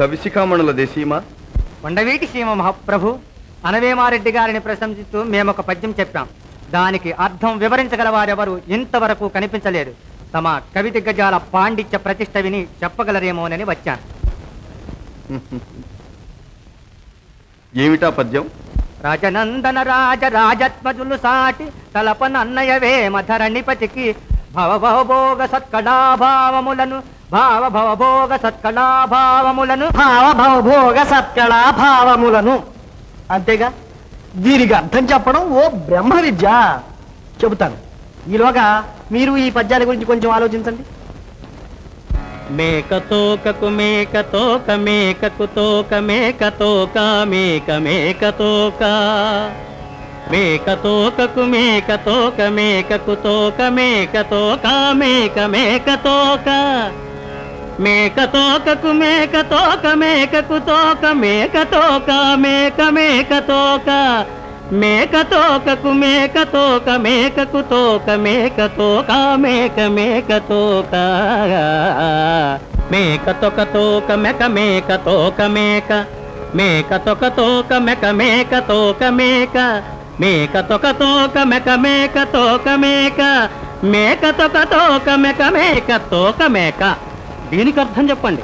కవిశిఖామణుల దేశీమా కొండవీటి సీమ మహాప్రభు అనవేమారెడ్డి గారిని ప్రశంసిస్తూ మేము ఒక పద్యం చెప్పాం. దానికి అర్థం వివరించగల వారెవరు ఇంతవరకు కనిపించలేదు. తమ కవి దిగ్గజాల పాండిత్య ప్రతిష్ట విని చెప్పగలరేమోనని వచ్చాను. ఏమిటా పద్యం? రాజనందన రాజ రాజత్మజులు సాటి తలపనన్నయవే మధరణిపతికి భవ భవభోగ సత్కళాభావములను భావ భవభోగ సత్కళాభావములను భావ భవభోగ సత్కళా భావములను అంతేగా? దీనికి అర్థం చెప్పడం ఓ బ్రహ్మ విద్య. చెబుతాను. ఈలోగా మీరు ఈ పద్యాల గురించి కొంచెం ఆలోచించండి. మేక తోకకు మేక తోక మేకకు తోక మేక తోక మేక మేక తోక మేక తోకకు మేక తోక మేకకు తోక మేక తోక మేక మేక తోక మేక తోకకు మేక తోక మేకకు తోక మేక తోక మేక మేక తోక మేక తోకకు మేక తోక మేకకు తోక మేక తోక మేక మేక తోక మేక తొక తోక మెక మేక తోక మేక మేక తొక తోక మెక మేక తోక మేక మేక తొక తోక మెక మేక తోక మేక మేక తొక తోక మెక మేక తోక మేక దీనికి అర్థం చెప్పండి.